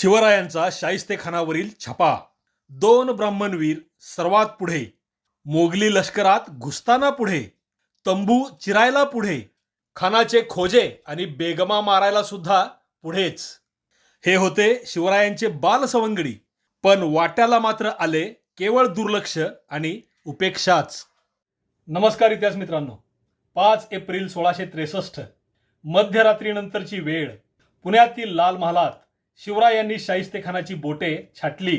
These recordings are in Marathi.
शिवरायांचा शाहिस्तेखानावरील छापा. दोन ब्राह्मणवीर सर्वात पुढे. मोगली लष्करात घुसताना पुढे. तंबू चिरायला पुढे. खानाचे खोजे आणि बेगमा मारायला सुद्धा पुढेच. हे होते शिवरायांचे बालसवंगडी पण वाट्याला मात्र आले केवळ दुर्लक्ष आणि उपेक्षाच. नमस्कार इतिहास मित्रांनो. पाच एप्रिल सोळाशे त्रेसष्ट. मध्यरात्रीनंतरची वेळ. पुण्यातील लाल महालात शिवरायांनी शाहिस्तेखानाची बोटे छाटली.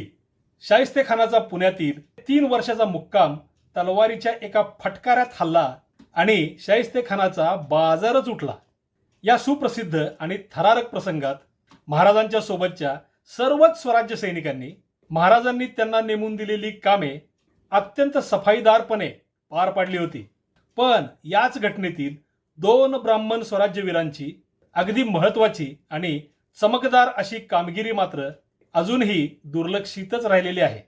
शाहिस्तेखानाचा पुण्यातील तीन वर्षाचा मुक्काम तलवारीच्या एका फटकाऱ्यात हल्ला आणि शाहिस्तेखानाचा बाजारच उठला. या सुप्रसिद्ध आणि थरारक प्रसंगात महाराजांच्या सोबतच्या सर्वच स्वराज्य सैनिकांनी महाराजांनी त्यांना नेमून दिलेली कामे अत्यंत सफाईदारपणे पार पाडली होती. पण याच घटनेतील दोन ब्राह्मण स्वराज्यवीरांची अगदी महत्वाची आणि चमकदार अशी कामगिरी मात्र अजूनही दुर्लक्षितच राहिलेली आहे.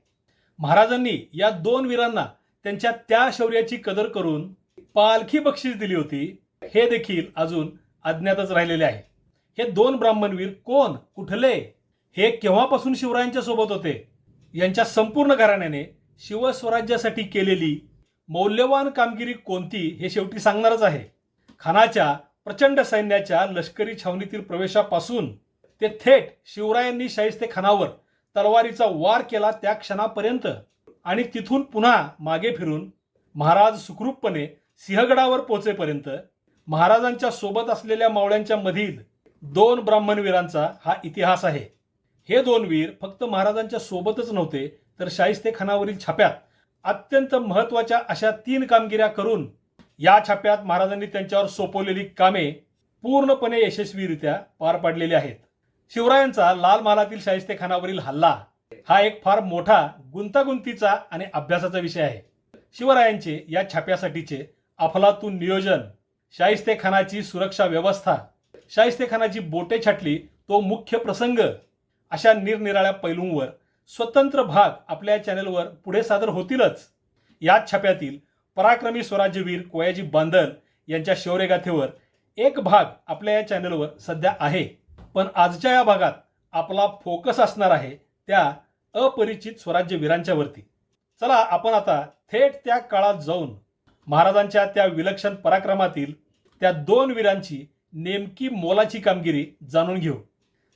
महाराजांनी या दोन वीरांना त्यांच्या त्या शौर्याची कदर करून पालखी बक्षीस दिली होती. हे देखील अजून अज्ञातच राहिलेले आहे. हे दोन ब्राह्मणवीर कोण कुठले हे केव्हापासून शिवरायांच्या सोबत होते यांच्या संपूर्ण घराण्याने शिवस्वराज्यासाठी केलेली मौल्यवान कामगिरी कोणती हे शेवटी सांगणारच आहे. खानाच्या प्रचंड सैन्याच्या लष्करी छावणीतील प्रवेशापासून ते थेट शिवरायांनी शाहिस्ते खानावर तलवारीचा वार केला त्या क्षणापर्यंत. आणि तिथून पुन्हा मागे फिरून महाराज सुखरूपपणे सिंहगडावर पोहोचेपर्यंत महाराजांच्या सोबत असलेल्या मावळ्यांच्या मधील दोन ब्राह्मणवीरांचा हा इतिहास आहे. हे दोन वीर फक्त महाराजांच्या सोबतच नव्हते तर शाहिस्ते खानावरील छाप्यात अत्यंत महत्त्वाच्या अशा तीन कामगिऱ्या करून या छाप्यात महाराजांनी त्यांच्यावर सोपवलेली कामे पूर्णपणे यशस्वीरित्या पार पाडलेली आहेत. शिवरायांचा लाल महालातील शाहिस्ते खानावरील हल्ला हा एक फार मोठा गुंतागुंतीचा आणि अभ्यासाचा विषय आहे. शिवरायांचे या छाप्यासाठीचे अफलातून नियोजन शाहिस्ते खानाची सुरक्षा व्यवस्था शाहिस्ते खानाची बोटे छाटली तो मुख्य प्रसंग अशा निरनिराळ्या पैलूंवर स्वतंत्र भाग आपल्या चॅनलवर पुढे सादर होतीलच. याच छाप्यातील पराक्रमी स्वराज्यवीर कोयाजी बांदल यांच्या शौर्यगाथेवर एक भाग आपल्या या चॅनलवर सध्या आहे. पण आजच्या या भागात आपला फोकस असणार आहे त्या अपरिचित स्वराज्यवीरांच्या वरती. चला आपण आता थेट त्या काळात जाऊन महाराजांच्या त्या विलक्षण पराक्रमातील त्या दोन वीरांची नेमकी मोलाची कामगिरी जाणून घेऊ.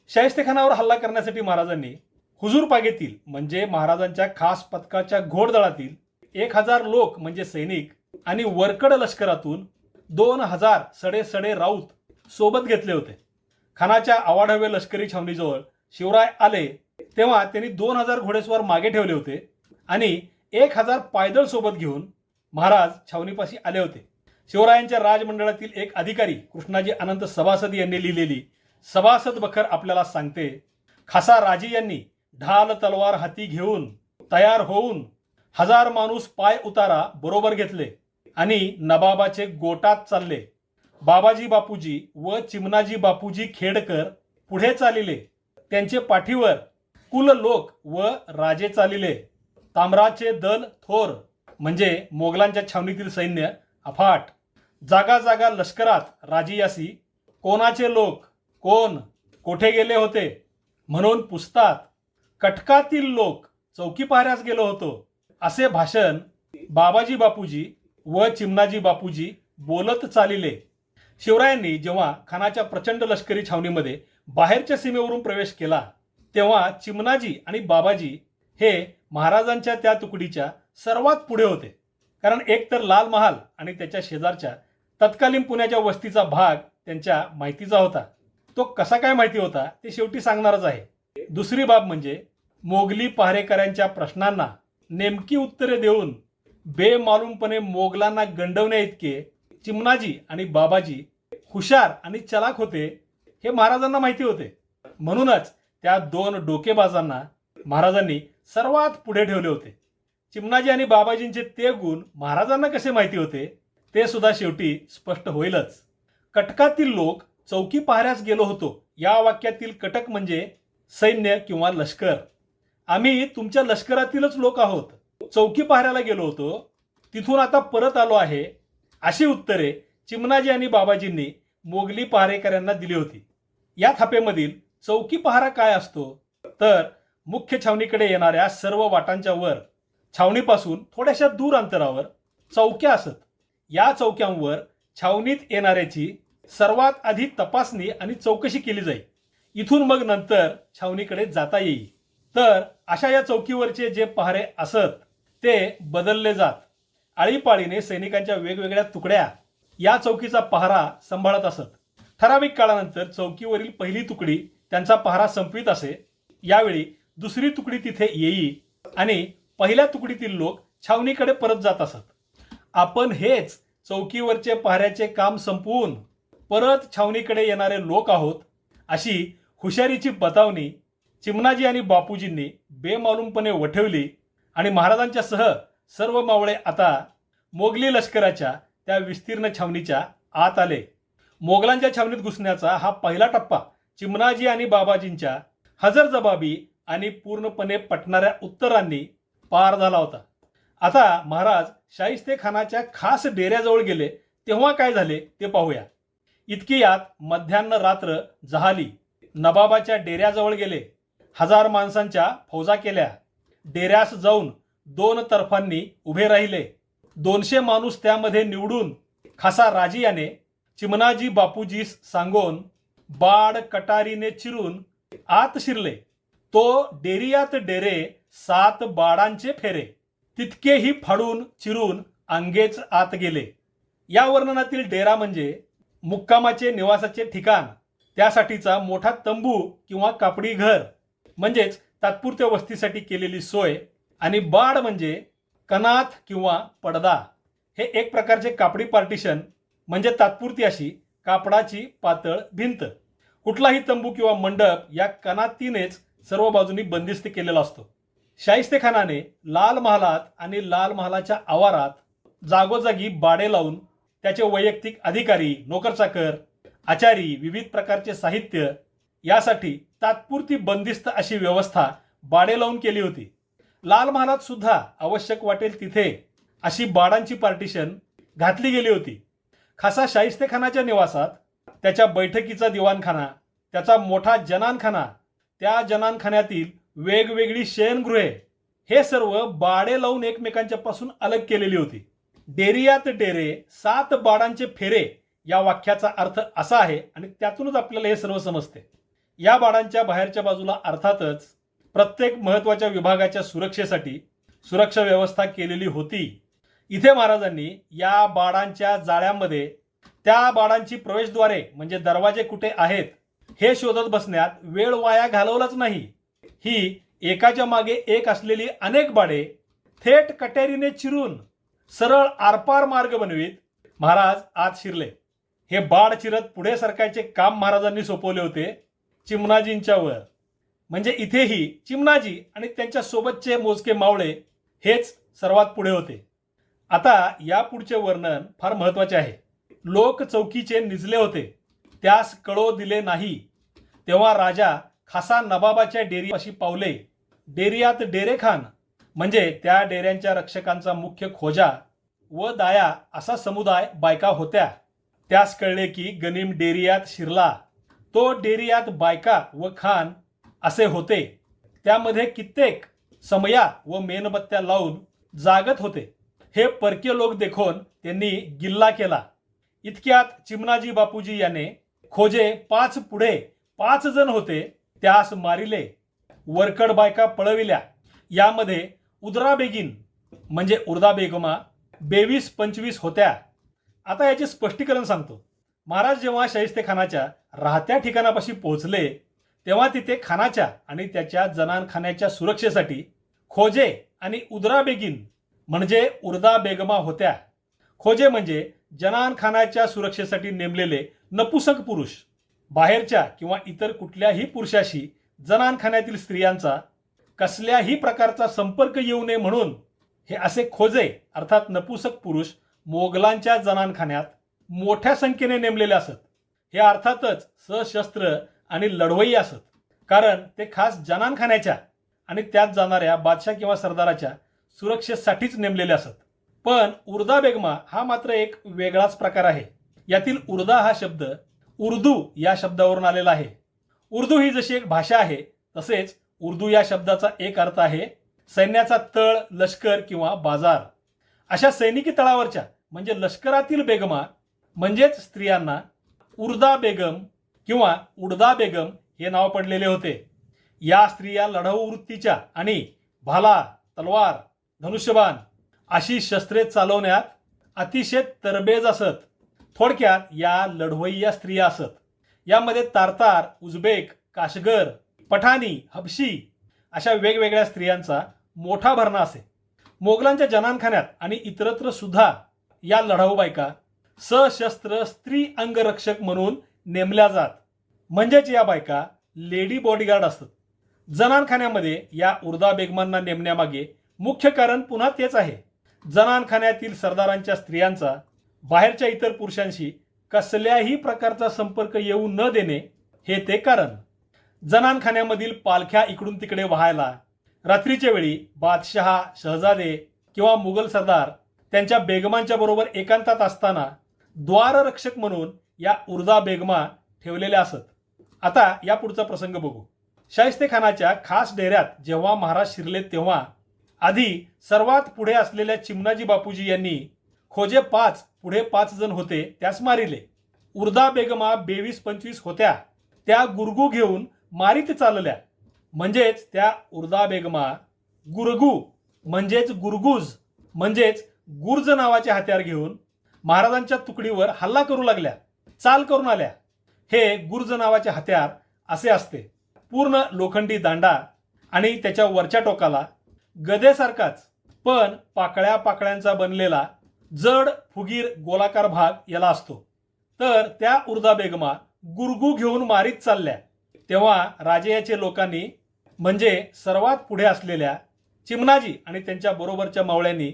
शाहिस्तेखानावर हल्ला करण्यासाठी महाराजांनी हुजूर पागेतील म्हणजे महाराजांच्या खास पथकाच्या घोडदळातील एक हजार लोक म्हणजे सैनिक आणि वरकड लष्करातून दोन हजार सडे सडे राऊत सोबत घेतले होते. खानाच्या आवाढव्य लष्करी छावणीजवळ शिवराय आले तेव्हा त्यांनी दोन हजार घोडेस्वार मागे ठेवले होते आणि एक हजार पायदळ सोबत घेऊन महाराज छावणीपाशी आले होते. शिवरायांच्या राजमंडळातील एक अधिकारी कृष्णाजी अनंत सभासद यांनी लिहिलेली सभासद बखर आपल्याला सांगते खासा राजे यांनी ढाल तलवार हाती घेऊन तयार होऊन हजार माणूस पाय उतारा बरोबर घेतले आणि नबाबाचे गोटात चालले. बाबाजी बापूजी व चिमनाजी बापूजी खेडकर पुढे चालिले. त्यांचे पाठीवर कुल लोक व राजे चालिले. ताम्राचे दल थोर म्हणजे मोगलांच्या छावणीतील सैन्य अफाट. जागा जागा लष्करात राजियासी कोणाचे लोक? कोण? कोठे गेले होते? म्हणून पुसतात. कटकातील लोक चौकी पाहण्यास गेलो होतो. असे भाषण बाबाजी बापूजी व चिमनाजी बापूजी बोलत चालिले. शिवरायांनी जेव्हा खानाच्या प्रचंड लष्करी छावणीमध्ये बाहेरच्या सीमेवरून प्रवेश केला तेव्हा चिमणाजी आणि बाबाजी हे महाराजांच्या त्या तुकडीच्या सर्वात पुढे होते. कारण एक तर लाल महाल आणि त्याच्या शेजारच्या तत्कालीन पुण्याच्या वस्तीचा भाग त्यांच्या माहितीचा होता. तो कसा काय माहिती होता ते शेवटी सांगणारच आहे. दुसरी बाब म्हणजे मोगली पहारेकऱ्यांच्या प्रश्नांना नेमकी उत्तरे देऊन बेमालूमपणे मोगलांना गंडवण्या इतके चिमणाजी आणि बाबाजी हुशार आणि चलाक होते हे महाराजांना माहिती होते. म्हणूनच त्या दोन डोकेबाजांना महाराजांनी सर्वात पुढे ठेवले होते. चिमणाजी आणि बाबाजींचे ते गुण महाराजांना कसे माहिती होते? ते सुद्धा शेवटी स्पष्ट होईलच. कटकातील लोक चौकी पाहण्यास गेलो होतो. या वाक्यातील कटक म्हणजे सैन्य किंवा लष्कर. आम्ही तुमच्या लष्करातीलच लोक आहोत. चौकी पाहण्याला गेलो होतो. तिथून आता परत आलो आहे. अशी उत्तरे चिमनाजी आणि बाबाजींनी मोगली पहारेकऱ्यांना दिली होती. या थापेमधील चौकी पहारा काय असतो? तर मुख्य छावणीकडे येणाऱ्या सर्व वाटांच्या वर छावणीपासून थोड्याशा दूर अंतरावर चौक्या असत. या चौक्यांवर छावणीत येणाऱ्याची सर्वात आधी तपासणी आणि चौकशी केली जाईल इथून मग नंतर छावणीकडे जाता येईल तर अशा या चौकीवरचे जे पहारे असत ते बदलले जात. आळीपाळीने सैनिकांच्या वेगवेगळ्या तुकड्या या चौकीचा पहारा सांभाळत असत. ठराविक काळानंतर चौकीवरील पहिली तुकडी त्यांचा पहारा संपवित असे. यावेळी दुसरी तुकडी तिथे येई आणि पहिल्या तुकडीतील लोक छावणीकडे परत जात असत. आपण हेच चौकीवरचे पहाऱ्याचे काम संपवून परत छावणीकडे येणारे लोक आहोत अशी हुशारीची बतावणी चिमणाजी आणि बापूजींनी बेमालूमपणे वठवली आणि महाराजांच्या सह सर्व मावळे आता मोगली लष्कराच्या त्या विस्तीर्ण छावणीच्या आत आले. मोगलांच्या छावणीत घुसण्याचा हा पहिला टप्पा चिमनाजी आणि बाबाजींच्या हजरजबाबी आणि पूर्णपणे पटणाऱ्या उत्तरांनी पार झाला होता. आता महाराज शाहिस्ते खानाच्या खास डेऱ्याजवळ गेले तेव्हा काय झाले ते पाहूया. इतकी यात मध्यान्ह रात्र जहाली. नबाबाच्या डेऱ्याजवळ गेले. हजार माणसांच्या फौजा केल्या. डेऱ्यास जाऊन दोन तर्फांनी उभे राहिले. दोनशे माणूस त्यामध्ये निवडून खासा राजी याने चिमणाजी बापूजीस सांगून बाड कटारीने चिरून आत शिरले. तो डेरियात डेरे सात बाडांचे फेरे. तितकेही फाडून चिरून अंगेच आत गेले. या वर्णनातील डेरा म्हणजे मुक्कामाचे निवासाचे ठिकाण. त्यासाठीचा मोठा तंबू किंवा कापडी घर. म्हणजेच तात्पुरत्या वस्तीसाठी केलेली सोय आणि बाड म्हणजे कनाथ किंवा पडदा. हे एक प्रकारचे कापडी पार्टिशन म्हणजे तात्पुरती अशी कापडाची पातळ भिंत. कुठलाही तंबू किंवा मंडप या कनातीनेच सर्व बाजूंनी बंदिस्त केलेला असतो. शाहिस्ते खानाने लाल महालात आणि लाल महालाच्या आवारात जागोजागी बाडे लावून त्याचे वैयक्तिक अधिकारी नोकरचाकर आचारी विविध प्रकारचे साहित्य यासाठी तात्पुरती बंदिस्त अशी व्यवस्था बाडे लावून केली होती. लाल महालात सुद्धा आवश्यक वाटेल तिथे अशी बाडांची पार्टिशन घातली गेली होती. खासा शाहिस्तेखानाच्या निवासात त्याच्या बैठकीचा दिवाणखाना त्याचा मोठा जनानखाना त्या जनानखान्यातील वेगवेगळी शयनगृहे हे सर्व बाडे लावून एकमेकांच्या पासून अलग केलेली होती. डेरियात डेरे सात बाडांचे फेरे या वाक्याचा अर्थ असा आहे आणि त्यातूनच आपल्याला हे सर्व समजते. या बाडांच्या बाहेरच्या बाजूला अर्थातच प्रत्येक महत्त्वाच्या विभागाच्या सुरक्षेसाठी सुरक्षा व्यवस्था केलेली होती. इथे महाराजांनी या बाडांच्या जाळ्यामध्ये त्या बाडांची प्रवेशद्वारे म्हणजे दरवाजे कुठे आहेत हे शोधत बसण्यात वेळ वाया घालवलाच नाही. ही एकाच्या मागे एक असलेली अनेक बाडे थेट कटेरीने चिरून सरळ आरपार मार्ग बनवीत महाराज आत शिरले. हे बाड चिरत पुढे सरकायचे काम महाराजांनी सोपवले होते चिमणाजींच्या वर. म्हणजे इथेही चिमणाजी आणि त्यांच्या सोबतचे मोजके मावळे हेच सर्वात पुढे होते. आता या पुढचे वर्णन फार महत्त्वाचे आहे. लोक चौकीचे निजले होते. त्यास कळो दिले नाही. तेव्हा राजा खासा नबाबाच्या डेरीपाशी पावले. डेरियात डेरेखान म्हणजे त्या डेऱ्यांच्या रक्षकांचा मुख्य खोजा व दाया असा समुदाय बायका होत्या. त्यास कळले की गनीम डेरियात शिरला. तो डेरियात बायका व खान असे होते. त्यामध्ये कित्येक समया व मेणबत्त्या लावून जागत होते. हे परकीय लोक देखून त्यांनी गिल्ला केला. इतक्यात चिमनाजी बापूजी याने खोजे पाच पुढे पाच जण होते त्यास मारिले. वरकड बायका पळविल्या. यामध्ये उदरा बेगीन म्हणजे उर्दा बेगमा बेवीस पंचवीस होत्या. आता याचे स्पष्टीकरण सांगतो. महाराज जेव्हा शाहिस्ते खानाच्या राहत्या ठिकाणापाशी पोहोचले तेव्हा तिथे खानाच्या आणि त्याच्या जनानखान्याच्या सुरक्षेसाठी खोजे आणि उदरा बेगीन म्हणजे उर्दा बेगमा होत्या. खोजे म्हणजे जनानखानाच्या सुरक्षेसाठी नेमलेले नपुसक पुरुष बाहेरच्या किंवा इतर कुठल्याही पुरुषाशी जनानखान्यातील स्त्रियांचा कसल्याही प्रकारचा संपर्क येऊ नये म्हणून हे असे खोजे अर्थात नपुसक पुरुष मोगलांच्या जनानखान्यात मोठ्या संख्येने नेमलेले असत. हे अर्थातच सशस्त्र आणि लढवई असत. कारण ते खास जनानखान्याच्या आणि त्यात जाणाऱ्या बादशाह किंवा सरदाराच्या सुरक्षेसाठीच नेमलेले असत. पण उर्दा बेगमा हा मात्र एक वेगळाच प्रकार आहे. यातील उर्दा हा शब्द उर्दू या शब्दावरून आलेला आहे. उर्दू ही जशी एक भाषा आहे तसेच उर्दू या शब्दाचा एक अर्थ आहे सैन्याचा तळ लष्कर किंवा बाजार. अशा सैनिकी तळावरच्या म्हणजे लष्करातील बेगमा म्हणजेच स्त्रियांना उर्दा बेगम किंवा उडदा बेगम हे नाव पडलेले होते. या स्त्रिया लढाऊ वृत्तीच्या आणि भाला तलवार धनुष्यबाण अशी शस्त्रे चालवण्यात अतिशय तरबेज असत. थोडक्यात या लढवय्या स्त्रिया असत. यामध्ये तारतार उझबेक काशगर पठाणी हबशी अशा वेगवेगळ्या स्त्रियांचा मोठा भरणा असे. मोगलांच्या जनानखान्यात आणि इतरत्र सुद्धा या लढाऊ बायका सशस्त्र स्त्री अंगरक्षक म्हणून नेमल्या जात. म्हणजेच या बायका लेडी बॉडीगार्ड असतात. जनानखान्यामध्ये या उर्दा बेगमांना नेमण्यामागे मुख्य कारण पुन्हा तेच आहे. जनानखान्यातील सरदारांच्या स्त्रियांचा बाहेरच्या इतर पुरुषांशी कसल्याही प्रकारचा संपर्क येऊ न देणे हे ते कारण. जनानखान्यामधील पालख्या इकडून तिकडे व्हायला रात्रीच्या वेळी बादशहा शहजादे किंवा मुघल सरदार त्यांच्या बेगमांच्या बरोबर एकांतात असताना द्वाररक्षक म्हणून या उर्दा बेगमा ठेवलेल्या असत. आता या पुढचा प्रसंग बघू. शाहिस्ते खानाच्या खास डेऱ्यात जेव्हा महाराज शिरले तेव्हा आधी सर्वात पुढे असलेल्या चिमनाजी बापूजी यांनी खोजे पाच पुढे पाच जण होते त्यास मारिले. उर्दा बेगमा बेवीस पंचवीस होत्या त्या गुरगू घेऊन मारीत चालल्या. म्हणजेच त्या उर्दा बेगमा गुरगू म्हणजेच गुरगुज म्हणजेच गुर्ज नावाचे हत्यार घेऊन महाराजांच्या तुकडीवर हल्ला करू लागल्या. चाल करून आल्या. हे गुर्ज नावाचे हत्यार असे असते. पूर्ण लोखंडी दांडा आणि त्याच्या वरच्या टोकाला गदेसारखाच पण पाकळ्या पाकळ्यांचा बनलेला जड फुगीर गोलाकार भाग याला असतो. तर त्या उर्दा बेगमा गुरगू घेऊन मारीत चालल्या. तेव्हा राजयाचे लोकांनी म्हणजे सर्वात पुढे असलेल्या चिमणाजी आणि त्यांच्या बरोबरच्या मावळ्यांनी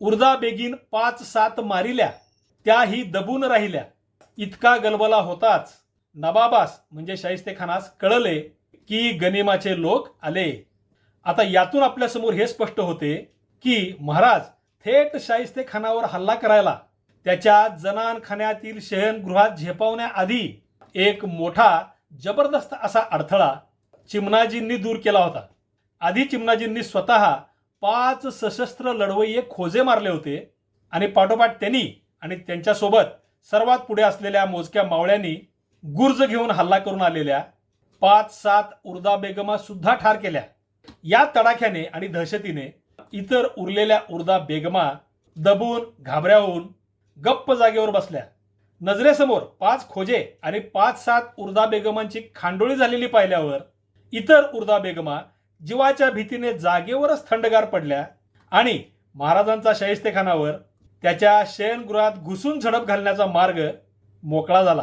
उर्दा बेगीन पाच सात मारिल्या. त्याही दबून राहिल्या. इतका गलबला होताच. नबाबास म्हणजे शाहिस्ते खानास कळले की गनिमाचे लोक आले. आता यातून आपल्यासमोर हे स्पष्ट होते की महाराज थेट शाहिस्ते खानावर हल्ला करायला त्याच्या जनानखान्यातील शयनगृहात झेपावण्याआधी एक मोठा जबरदस्त असा अडथळा चिमनाजींनी दूर केला होता. आधी चिमनाजींनी स्वतः पाच सशस्त्र लढवय्ये खोजे मारले होते आणि पाठोपाठ त्यांनी आणि त्यांच्यासोबत सर्वात पुढे असलेल्या मोजक्या मावळ्यांनी गुर्ज घेऊन हल्ला करून आलेल्या पाच सात उर्दा बेगमा सुद्धा ठार केल्या. या तडाख्याने आणि दहशतीने इतर उरलेल्या उर्दा बेगमा दबून घाबऱ्याहून गप्प जागेवर बसल्या. नजरेसमोर पाच खोजे आणि पाच सात उर्दा बेगमांची खांडोळी झालेली पाहिल्यावर इतर उर्दा बेगमा जीवाच्या भीतीने जागेवरच थंडगार पडल्या आणि महाराजांचा शहिस्तेखानावर त्याच्या शयनगृहात घुसून झडप घालण्याचा मार्ग मोकळा झाला.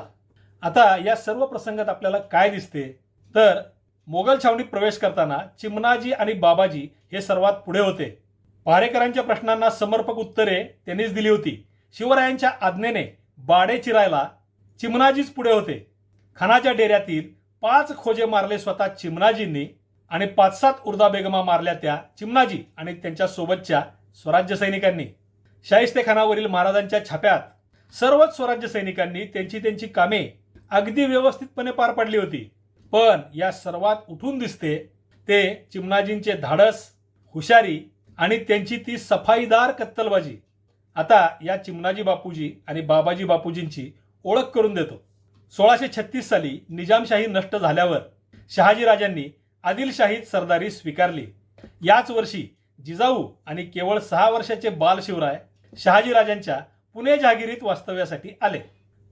आता या सर्व प्रसंगात आपल्याला काय दिसते? तर मोगल छावणीत प्रवेश करताना चिमणाजी आणि बाबाजी हे सर्वात पुढे होते. पहारेकरांच्या प्रश्नांना समर्पक उत्तरे त्यांनीच दिली होती. शिवरायांच्या आज्ञेने बाडे चिरायला चिमनाजीच पुढे होते. खानाच्या डेऱ्यातील पाच खोजे मारले स्वतः चिमनाजींनी आणि पाच सात उर्दा बेगमा मारल्या त्या चिमणाजी आणि त्यांच्या सोबतच्या स्वराज्य सैनिकांनी. शाहिस्तेखानावरील महाराजांच्या छाप्यात सर्वच स्वराज्य सैनिकांनी त्यांची त्यांची कामे अगदी व्यवस्थितपणे पार पाडली होती. पण या सर्वात उठून दिसते ते चिमणाजींचे धाडस हुशारी आणि त्यांची ती सफाईदार कत्तलबाजी. आता या चिमणाजी बापूजी आणि बाबाजी बापूजींची ओळख करून देतो. सोळाशे छत्तीस साली निजामशाही नष्ट झाल्यावर शहाजीराजांनी आदिलशाहीत सरदारी स्वीकारली. याच वर्षी जिजाऊ आणि केवळ सहा वर्षाचे बालशिवराय शहाजीराजांच्या पुणे जहागिरीत वास्तव्यासाठी आले.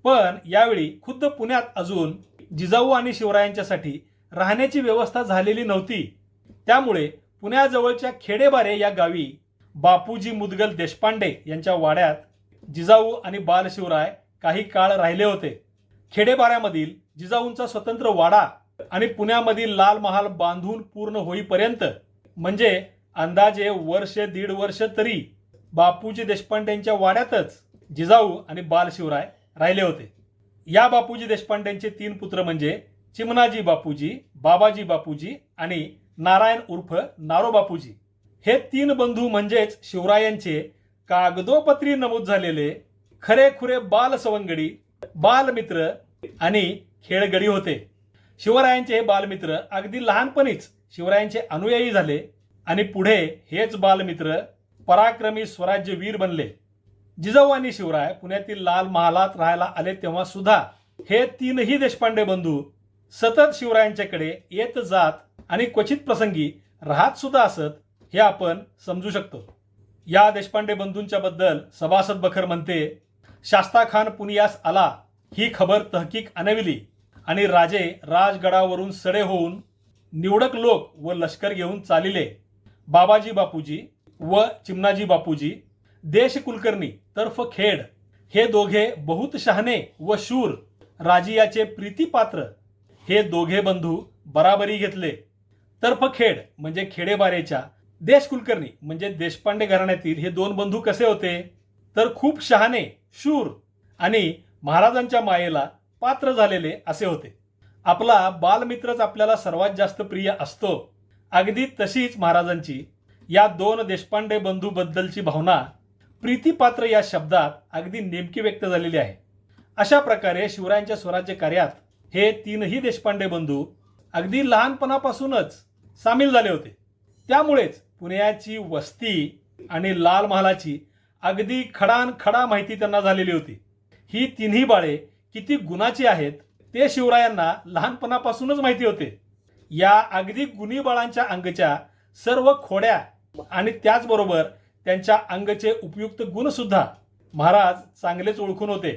पण यावेळी खुद्द पुण्यात अजून जिजाऊ आणि शिवरायांच्यासाठी राहण्याची व्यवस्था झालेली नव्हती. त्यामुळे पुण्याजवळच्या खेडेबारे या गावी बापूजी मुदगल देशपांडे यांच्या वाड्यात जिजाऊ आणि बालशिवराय काही काळ राहिले होते. खेडेबाऱ्यामधील जिजाऊंचा स्वतंत्र वाडा आणि पुण्यामधील लाल महाल बांधून पूर्ण होईपर्यंत म्हणजे अंदाजे वर्ष दीड वर्ष तरी बापूजी देशपांडेंच्या वाड्यातच जिजाऊ आणि बालशिवराय राहिले होते. या बापूजी देशपांडेंचे तीन पुत्र म्हणजे चिमनाजी बापूजी बाबाजी बापूजी आणि नारायण उर्फ नारो बापूजी. हे तीन बंधू म्हणजेच शिवरायांचे कागदोपत्री नमूद झालेले खरे खुरे बाल सवंगडी बालमित्र आणि खेळगडी होते. शिवरायांचे हे बालमित्र अगदी लहानपणीच शिवरायांचे अनुयायी झाले आणि पुढे हेच बालमित्र पराक्रमी स्वराज्य वीर बनले. जिजाऊ आणि शिवराय पुण्यातील लाल महालात राहायला आले तेव्हा सुद्धा हे तीनही देशपांडे बंधू सतत शिवरायांच्याकडे येत जात आणि क्वचित प्रसंगी राहत सुद्धा असत हे आपण समजू शकतो. या देशपांडे बंधूंच्या बद्दल सभासद बखर म्हणते शास्ता खान पुनियास आला ही खबर तहकीक आणविली आणि राजे राजगडावरून सडे होऊन निवडक लोक व लष्कर घेऊन चालिले. बाबाजी बापूजी व चिमणाजी बापूजी देश कुलकर्णी तर्फ खेड हे दोघे बहुत शहाणे व शूर राजियाचे प्रीतीपात्र हे दोघे बंधू बराबरी घेतले. तर्फ खेड म्हणजे खेडेबारेच्या देश कुलकर्णी म्हणजे देशपांडे घराण्यातील हे दोन बंधू कसे होते? तर खूप शहाणे शूर आणि महाराजांच्या मायेला पात्र झालेले असे होते. आपला बालमित्रच आपल्याला सर्वात जास्त प्रिय असतो. अगदी तशीच महाराजांची या दोन देशपांडे बंधूबद्दलची भावना प्रीतीपात्र या शब्दात अगदी नेमकी व्यक्त झालेली आहे. अशा प्रकारे शिवरायांच्या स्वराज्य कार्यात हे तीनही देशपांडे बंधू अगदी लहानपणापासूनच सामील झाले होते. त्यामुळेच पुण्याची वस्ती आणि लाल महालाची अगदी खडान खडा माहिती त्यांना झालेली होती. ही तिन्ही बाळे किती गुणाची आहेत ते शिवरायांना लहानपणापासूनच माहिती होते. या अगदी गुणी बाळांच्या अंगच्या सर्व खोड्या आणि त्याचबरोबर त्यांच्या अंगचे उपयुक्त गुण सुद्धा महाराज चांगलेच ओळखून होते.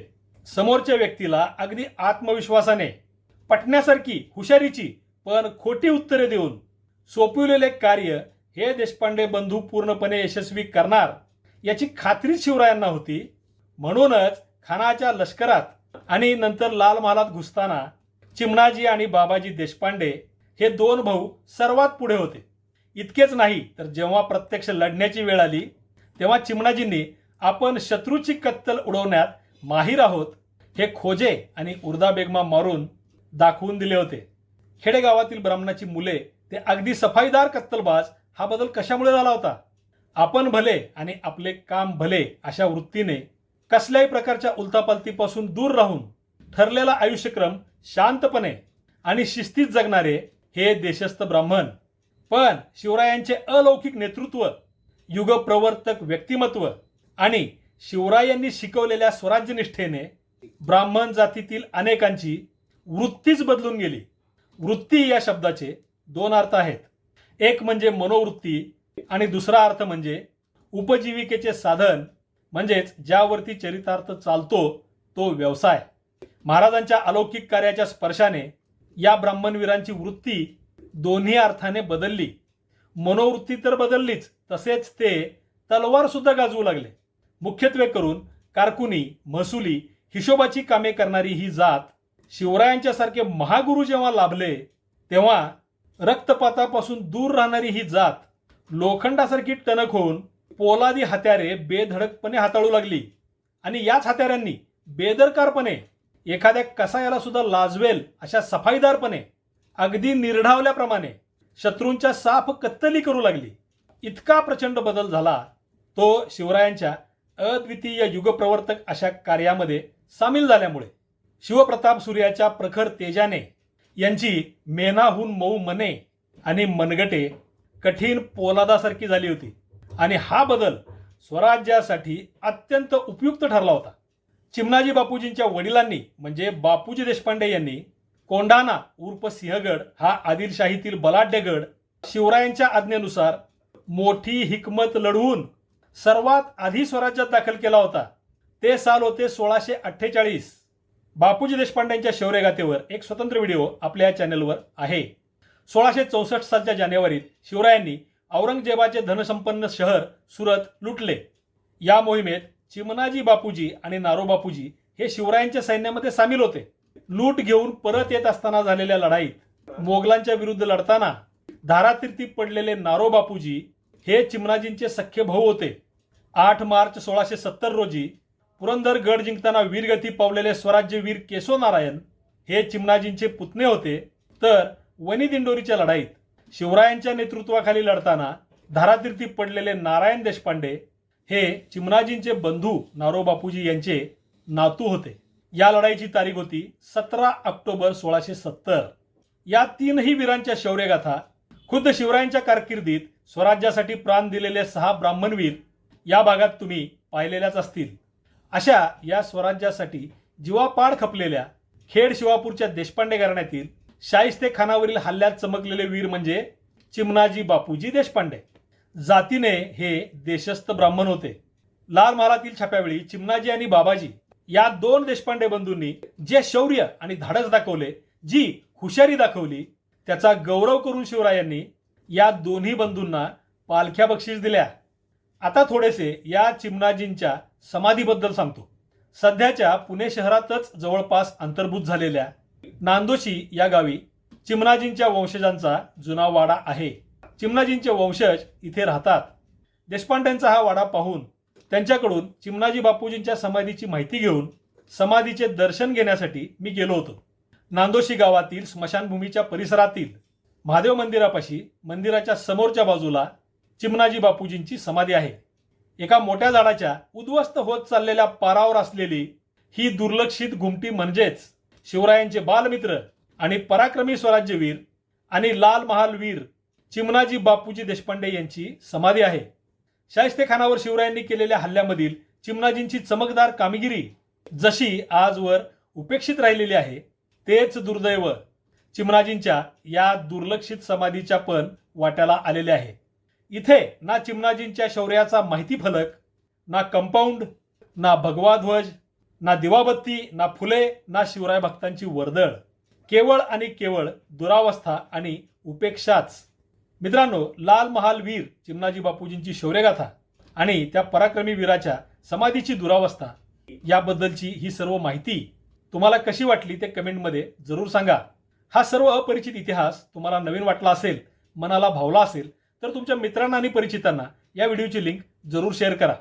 समोरच्या व्यक्तीला अगदी आत्मविश्वासाने पटण्यासारखी हुशारीची पण खोटी उत्तरे देऊन सोपविलेले कार्य हे देशपांडे बंधू पूर्णपणे यशस्वी करणार याची खात्री शिवरायांना होती. म्हणूनच खानाच्या लष्करात आणि नंतर लाल महालात घुसताना चिमणाजी आणि बाबाजी देशपांडे हे दोन भाऊ सर्वात पुढे होते. इतकेच नाही तर जेव्हा प्रत्यक्ष लढण्याची वेळ आली तेव्हा चिमणाजींनी आपण शत्रूची कत्तल उडवण्यात माहीर आहोत हे खोजे आणि उर्दा बेगमा मारून दाखवून दिले होते. खेडेगावातील ब्राह्मणाची मुले ते अगदी सफाईदार कत्तलबाज हा बदल कशामुळे झाला होता? आपण भले आणि आपले काम भले अशा वृत्तीने कसल्याही प्रकारच्या उलतापालतीपासून दूर राहून ठरलेला आयुष्यक्रम शांतपणे आणि शिस्तीत जगणारे हे देशस्थ ब्राह्मण पण शिवरायांचे अलौकिक नेतृत्व युगप्रवर्तक व्यक्तिमत्व आणि शिवरायांनी शिकवलेल्या स्वराज्यनिष्ठेने ब्राह्मण जातीतील अनेकांची वृत्तीच बदलून गेली. वृत्ती या शब्दाचे दोन अर्थ आहेत. एक म्हणजे मनोवृत्ती आणि दुसरा अर्थ म्हणजे उपजीविकेचे साधन म्हणजेच ज्यावरती चरितार्थ चालतो तो व्यवसाय. महाराजांच्या अलौकिक कार्याच्या स्पर्शाने या ब्राह्मणवीरांची वृत्ती दोन्ही अर्थाने बदलली. मनोवृत्ती तर बदललीच तसेच ते तलवार सुद्धा गाजवू लागले. मुख्यत्वे करून कारकुनी महसुली हिशोबाची कामे करणारी ही जात शिवरायांच्या सारखे महागुरु जेव्हा लाभले तेव्हा रक्तपातापासून दूर राहणारी ही जात लोखंडासारखी टणक होऊन पोलादी हत्यारे बेधडकपणे हाताळू लागली. आणि याच हत्याऱ्यांनी बेदरकारपणे एखाद्या कसायाला सुद्धा लाजवेल अशा सफाईदारपणे अगदी निर्ढावल्याप्रमाणे शत्रूंच्या साफ कत्तली करू लागली. इतका प्रचंड बदल झाला तो शिवरायांच्या अद्वितीय युगप्रवर्तक अशा कार्यामध्ये सामील झाल्यामुळे. शिवप्रताप सूर्याच्या प्रखर तेजाने यांची मेनाहून मऊ मने आणि मनगटे कठीण पोलादासारखी झाली होती आणि हा बदल स्वराज्यासाठी अत्यंत उपयुक्त ठरला होता. चिमनाजी बापूजींच्या वडिलांनी म्हणजे बापूजी देशपांडे यांनी कोंढाणा उर्फ सिंहगड हा आदिलशाहीतील बलाढ्यगड शिवरायांच्या आज्ञेनुसार मोठी हिकमत लढवून सर्वात आधी स्वराज्यात दाखल केला होता. ते साल होते सोळाशे अठ्ठेचाळीस. बापूजी देशपांडेंच्या शौर्यगाथेवर एक स्वतंत्र व्हिडिओ आपल्या या चॅनलवर आहे. सोळाशे चौसष्ट सालच्या जानेवारीत शिवरायांनी औरंगजेबाचे धनसंपन्न शहर सुरत लुटले. या मोहिमेत चिमनाजी बापूजी आणि नारो बापूजी हे शिवरायांच्या सैन्यामध्ये सामील होते. लूट घेऊन परत येत असताना झालेल्या लढाईत मोगलांच्या विरुद्ध लढताना धारातीर्थी पडलेले नारो बापूजी हे चिमणाजींचे सख्खे भाऊ होते. आठ मार्च सोळाशे सत्तर रोजी पुरंदर गड जिंकताना वीरगती पावलेले स्वराज्यवीर केशव नारायण हे चिमणाजींचे पुतणे होते. तर वनी दिंडोरीच्या लढाईत शिवरायांच्या नेतृत्वाखाली लढताना धारातीर्थी पडलेले नारायण देशपांडे हे चिमणाजींचे बंधू नारो बापूजी यांचे नातू होते. या लढाईची तारीख होती सतरा ऑक्टोबर सोळाशे सत्तर. या तीनही वीरांच्या शौर्यगाथा खुद्द शिवरायांच्या कारकिर्दीत स्वराज्यासाठी प्राण दिलेले सहा ब्राह्मणवीर या भागात तुम्ही पाहिलेल्याच असतील. अशा या स्वराज्यासाठी जीवापाड खपलेल्या खेड शिवापूरच्या देशपांडे घराण्यातील शाहिस्ते खानावरील हल्ल्यात चमकलेले वीर म्हणजे चिमनाजी बापूजी देशपांडे. जातीने हे देशस्थ ब्राह्मण होते. लाल महालातील छाप्यावेळी चिमनाजी आणि बाबाजी या दोन देशपांडे बंधूंनी जे शौर्य आणि धाडस दाखवले जी हुशारी दाखवली त्याचा गौरव करून शिवरायांनी या दोन्ही बंधूंना पालख्या बक्षीस दिल्या. आता थोडेसे या चिमणाजींच्या समाधीबद्दल सांगतो. सध्याच्या पुणे शहरातच जवळपास अंतर्भूत झालेल्या नांदोशी या गावी चिमणाजींच्या वंशजांचा जुना वाडा आहे. चिमणाजींचे वंशज इथे राहतात. देशपांड्यांचा हा वाडा पाहून त्यांच्याकडून चिमणाजी बापूजींच्या समाधीची माहिती घेऊन समाधीचे दर्शन घेण्यासाठी मी गेलो होतो. नांदोशी गावातील स्मशानभूमीच्या परिसरातील महादेव मंदिरापाशी मंदिराच्या समोरच्या बाजूला चिमणाजी बापूजींची समाधी आहे. एका मोठ्या झाडाच्या उद्ध्वस्त होत चाललेल्या पारावर असलेली ही दुर्लक्षित घुमटी म्हणजेच शिवरायांचे बालमित्र आणि पराक्रमी स्वराज्यवीर आणि लाल महालवीर चिमनाजी चिमणाजी बापूजी देशपांडे यांची समाधी आहे. शाहिस्ते खानावर शिवरायांनी केलेल्या हल्ल्यामधील चिमणाजींची चमकदार कामगिरी जशी आजवर उपेक्षित राहिलेली आहे तेच दुर्दैव चिमणाजींच्या या दुर्लक्षित समाधीच्या पण वाट्याला आलेले आहे. इथे ना चिमणाजींच्या शौर्याचा माहिती फलक ना कंपाऊंड ना भगवा ध्वज ना दिवाबत्ती ना फुले ना शिवराय भक्तांची वर्दळ. केवळ आणि केवळ दुरावस्था आणि उपेक्षाच मित्रांनो लाल महाल वीर चिमणाजी बापूजींची शौर्यगाथा आणि त्या पराक्रमी वीराच्या समाधीची दुरावस्था याबद्दलची ही सर्व माहिती तुम्हाला कशी वाटली ते कमेंटमध्ये जरूर सांगा. हा सर्व अपरिचित इतिहास तुम्हाला नवीन वाटला असेल मनाला भावला असेल तर तुमच्या मित्रांना आणि परिचितांना या व्हिडिओची लिंक जरूर शेअर करा.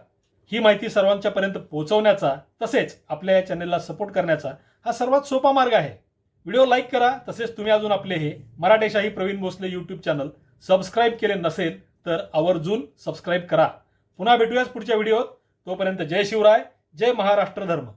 ही माहिती सर्वांच्यापर्यंत पोहोचवण्याचा तसेच आपल्या या चॅनेलला सपोर्ट करण्याचा हा सर्वात सोपा मार्ग आहे. व्हिडिओ लाईक करा तसेच तुम्ही अजून आपले हे Maratheshahi Pravin Bhosale YouTube channel subscribe केले नसेल तर आवर्जून सबस्क्राईब करा. पुन्हा भेटूयाच पुढच्या व्हिडिओत तोपर्यंत जय शिवराय जय महाराष्ट्र धर्म.